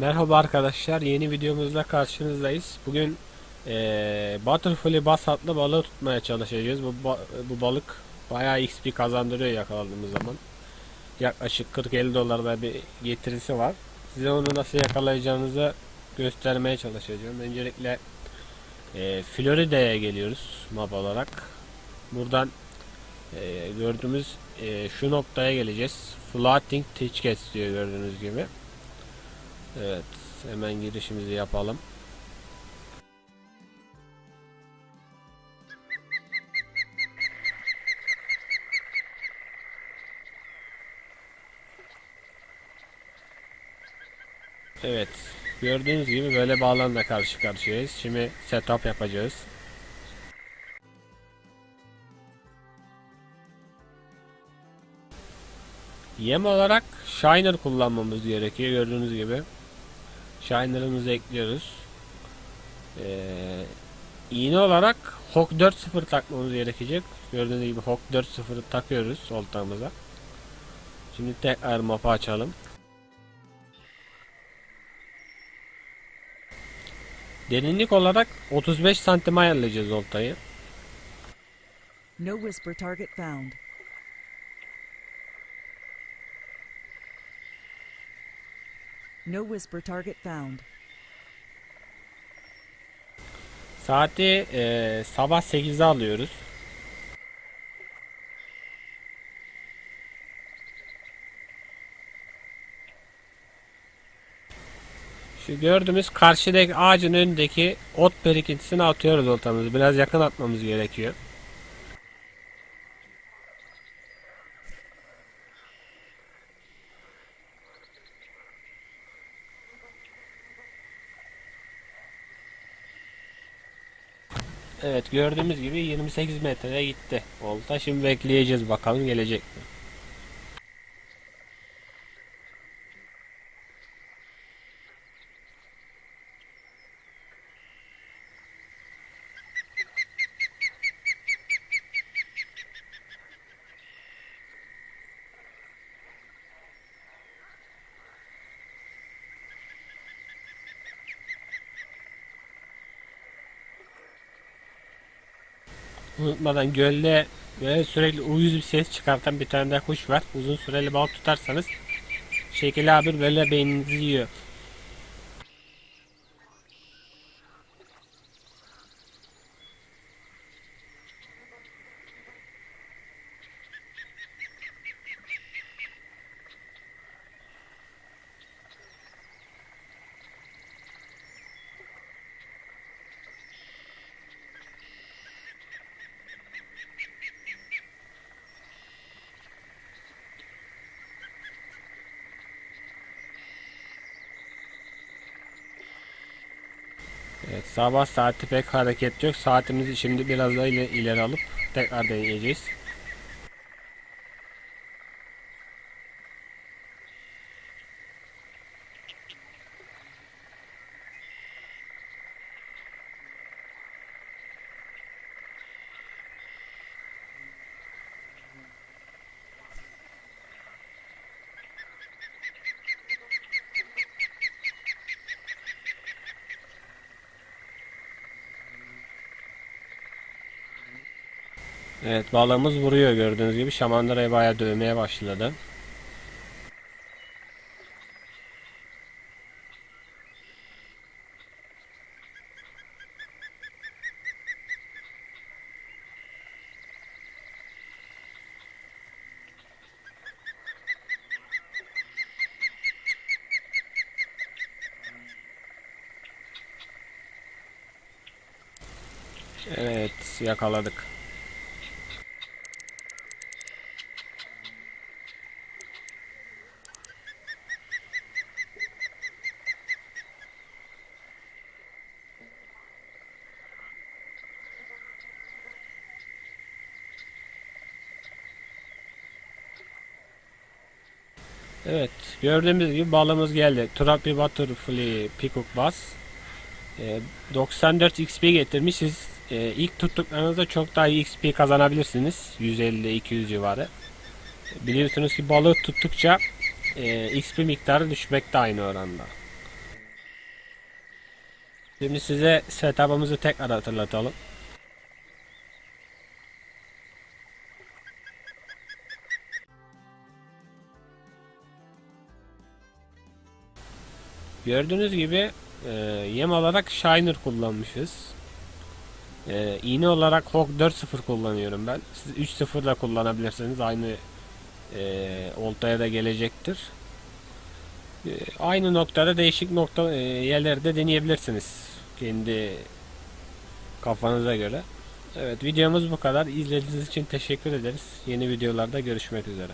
Merhaba arkadaşlar, yeni videomuzla karşınızdayız. Bugün eee Butterfly Bass adlı balığı tutmaya çalışacağız. Bu, bu balık bayağı XP kazandırıyor yakaladığımız zaman. Yaklaşık 40-50 dolarda bir getirisi var. Size onu nasıl yakalayacağınızı göstermeye çalışacağım. Öncelikle eee Florida'ya geliyoruz map olarak. Buradan eee, gördüğümüz eee, şu noktaya geleceğiz. Floating Tickets diyor gördüğünüz gibi. Evet, hemen girişimizi yapalım. Evet, gördüğünüz gibi böyle bir alanla karşı karşıyayız. Şimdi setup yapacağız. Yem olarak Shiner kullanmamız gerekiyor gördüğünüz gibi. Shiner'ımızı ekliyoruz. Ee, iğne olarak Hawk 4.0 takmamız gerekecek. Gördüğünüz gibi Hawk 4.0'ı takıyoruz oltamıza. Şimdi tekrar map'ı açalım. Derinlik olarak 35 santim ayarlayacağız oltayı. No whisper target found. No whisper target found. Saati e, sabah 8'e alıyoruz. Şu gördüğümüz karşıdaki ağacın önündeki ot birikintisini atıyoruz oltamızı. Biraz yakın atmamız gerekiyor. Evet gördüğümüz gibi 28 metreye gitti. Olta şimdi bekleyeceğiz bakalım gelecek mi? Unutmadan gölde böyle sürekli uyuz bir ses çıkartan bir tane daha kuş var. Uzun süreli balık tutarsanız şekil abi böyle beyninizi yiyor. Evet, sabah saati pek hareket yok. Saatimizi şimdi biraz daha ile- ileri alıp tekrar deneyeceğiz. Evet balığımız vuruyor gördüğünüz gibi. Şamandırayı bayağı dövmeye başladı. Evet yakaladık. Evet, gördüğümüz gibi balığımız geldi. Trappy Butterfly Peacock Bass. Ee, 94 XP getirmişiz. Ee, ilk tuttuklarınızda çok daha iyi XP kazanabilirsiniz. 150-200 civarı. Biliyorsunuz ki balığı tuttukça e, XP miktarı düşmekte aynı oranda. Şimdi size setup'ımızı tekrar hatırlatalım. Gördüğünüz gibi e, yem olarak Shiner kullanmışız. E, iğne olarak Hawk 4.0 kullanıyorum ben. Siz 3.0 da kullanabilirsiniz. Aynı e, oltaya da gelecektir. E, aynı noktada değişik nokta e, yerlerde deneyebilirsiniz. Kendi kafanıza göre. Evet videomuz bu kadar. İzlediğiniz için teşekkür ederiz. Yeni videolarda görüşmek üzere.